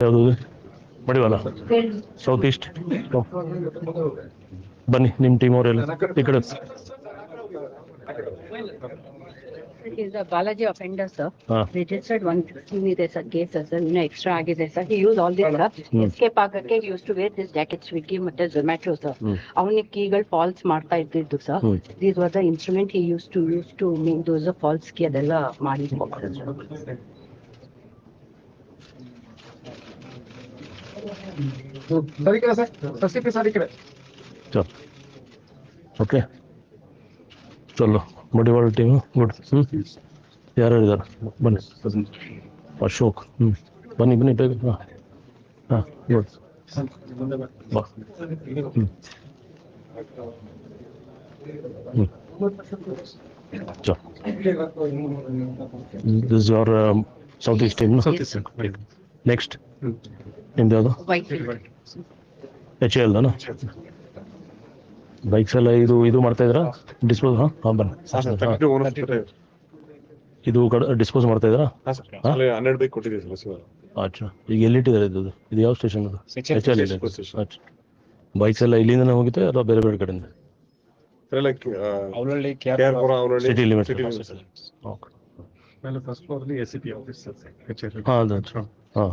ಯಾವುದು ಮಡಿವಾಲ south East ಬನ್ನಿ ನಿಮ್ಮ ಟೀಮ್ ಅವರೆಲ್ಲ ಈ ಕಡೆ is a Balaji offender, sir. ಹಾಂ Registered ಇದೆ sir, case ಸರ್ ಇನ್ನು extra ಆಗಿದೆ sir. He used all this sir. Hmm. ಆಗಕ್ಕೆ use to wear this jacket Swiggy ಮತ್ತೆ sir. ಹ್ಮ್ ಅವನಿಗೆ ಕೀಗಳು ಫಾಲ್ಸ್ ಮಾಡ್ತಾ ಇದ್ದಿದ್ದು sir these was the instrument he use to use to make those falls ಕಿ ಅದೆಲ್ಲ ಮಾಡಿ ಸರಿ ಕಡೆ ಸರ್ ಸಸಿ ಪಿ ಸರಿ ಕಡೆ ಚಲ್ ಓಕೆ ಚಲೋ ಮಡಿವಾಳ ಟೀಮು ಗುಡ್ ಹ್ಞೂ ಯಾರು ಇದ್ದಾರೆ ಬನ್ನಿ ಅಶೋಕ್ ಹ್ಞೂ ಬನ್ನಿ ಬನ್ನಿ ಬೇಗ ಹಾಂ ಹಾಂ ಗುಡ್ ಬಾ ಹ್ಞೂ ಹ್ಞೂ ಚಲ್ this your south east team next ನಿಮ್ದು ಯಾವುದು ಎಚ್ ಎಲ್ದನ ಬೈಕ್ಸ್ ಎಲ್ಲ ಇದು ಇದು ಮಾಡ್ತಾ ಇದ್ರಾ? ಡಿಸ್ಪೋಸ್ ಹಾಂ ಹಾಂ ಬನ್ನಿ ಇದು ಕಡೆ ಡಿಸ್ಪೋಸ್ ಮಾಡ್ತಾ ಇದ್ರಾ? ಹನ್ನೆರಡು ಬೈಕ್ ಕೊಟ್ಟಿದ್ದೀವಿ ಸರ್ ಅಚ್ಚಾ. ಈಗ ಎಲ್ಲಿಟ್ಟಿದ್ದಾರೆ ಇದು? ಇದು ಯಾವ ಸ್ಟೇಷನ್ ಅದು? ಎಚ್ ಎಲ್ ಇದೆ. ಅಚ್ಚಾ. ಬೈಕ್ಸ್ ಎಲ್ಲ ಇಲ್ಲಿಂದನೇ ಹೋಗುತ್ತೆ ಅಥವಾ ಬೇರೆ ಬೇರೆ ಕಡೆಯಿಂದ? City limit city limits okay ಮೇಲೆ ಫಸ್ಟ್ ಫ್ಲೋರ್ ಅಲ್ಲಿ S C P office H L ಹಾಂ ಹಾಂ.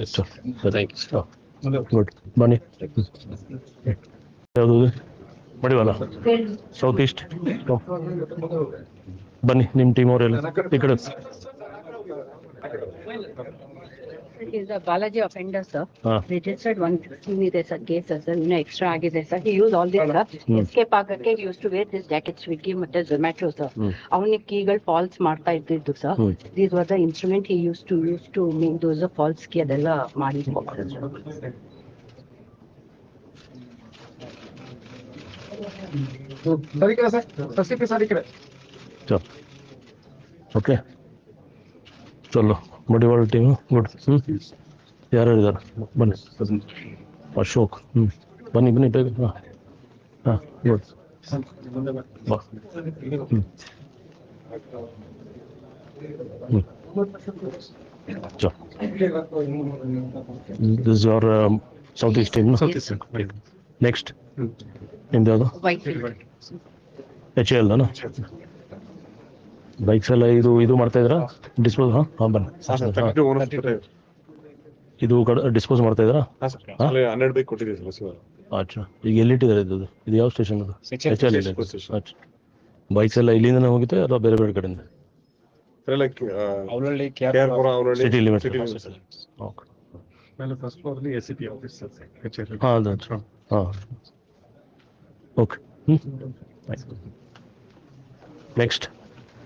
ಚಲೋ ಥ್ಯಾಂಕ್ ಯು ಗುಡ್ ಬನ್ನಿ ಯಾವುದು ಮಡಿವಾಲ ಸೌತ್ ಈಸ್ಟ್ ಬನ್ನಿ ನಿಮ್ಮ ಟೀಮ್ ಅವರೆಲ್ಲ. ಈ ಕಡೆ is a Balaji offender, sir. ಹಾಂ Registered one fifteen ಇದೆ sir, case sir, ಇನ್ನು extra ಆಗಿದೆ sir. He used all this sir. Hmm. Escape ಆಗಕ್ಕೆ he used to wear this jacket Swiggy ಮತ್ತೆ Zomato sir. ಹ್ಞೂ ಅವನಿಗೆ ಕೀಗಳು ಫಾಲ್ಸ್ ಮಾಡ್ತಾ ಇದ್ದಿದ್ದು ಸರ್ ಹ್ಞೂ these was the instrument he use to use to make those falls ಕಿ ಅದೆಲ್ಲ ಮಾಡಿ ಸರಿ ಕಡೆ ಸರ್ ಸಸಿ ಪಿ ಸರಿ ಕಡೆ ಚಲ್ ಓಕೆ ಚಲೋ ಮಡಿವಾಳ ಟೀಮು ಗುಡ್ ಹ್ಞೂ ಯಾರು ಇದ್ದಾರೆ ಬನ್ನಿ ಅಶೋಕ್ ಹ್ಞೂ ಬನ್ನಿ ಬನ್ನಿ ಬೇಗ ಹಾಂ ಹಾಂ ಗುಡ್ ಬಾ ಹ್ಞೂ ಹ್ಞೂ ಚಲ್ this your south east team next ನಿಮ್ದು ಯಾವುದು ವೈಟ್ ಎಚ್ ಎಲ್ದನ ಬೈಕ್ಸ್ ಎಲ್ಲ ಇದು ಇದು ಮಾಡ್ತಾ ಇದ್ರಾ ಡಿಸ್ಪೋಸ್ ಹಾಂ? ಹಾಂ ಬನ್ನಿ. ಇದು. ಕಡೆ ಡಿಸ್ಪೋಸ್ ಮಾಡ್ತಾ ಇದ್ರಾ ಹನ್ನೆರಡು ಬೈಕ್ ಕೊಟ್ಟಿದ್ದೀವಿ ಸರ್ ಅಚ್ಚಾ. ಈಗ ಎಲ್ಲಿಟ್ಟಿದ್ದಾರೆ ಇದು? ಇದು ಯಾವ ಸ್ಟೇಷನ್ ಅದು? H L. ಅಚ್ಚಾ. ಬೈಕ್ಸ್ ಎಲ್ಲ ಇಲ್ಲಿಂದನೇ ಹೋಗುತ್ತೆ ಅಥವಾ ಬೇರೆ ಬೇರೆ ಕಡೆಯಿಂದ? Next city limit okay first floor ಅಲ್ಲಿ S C P office L ಹಾಂ ಅದು ಅಚ್ಚಾ ಹಾಂ. ಓಕೆ ಹ್ಞೂ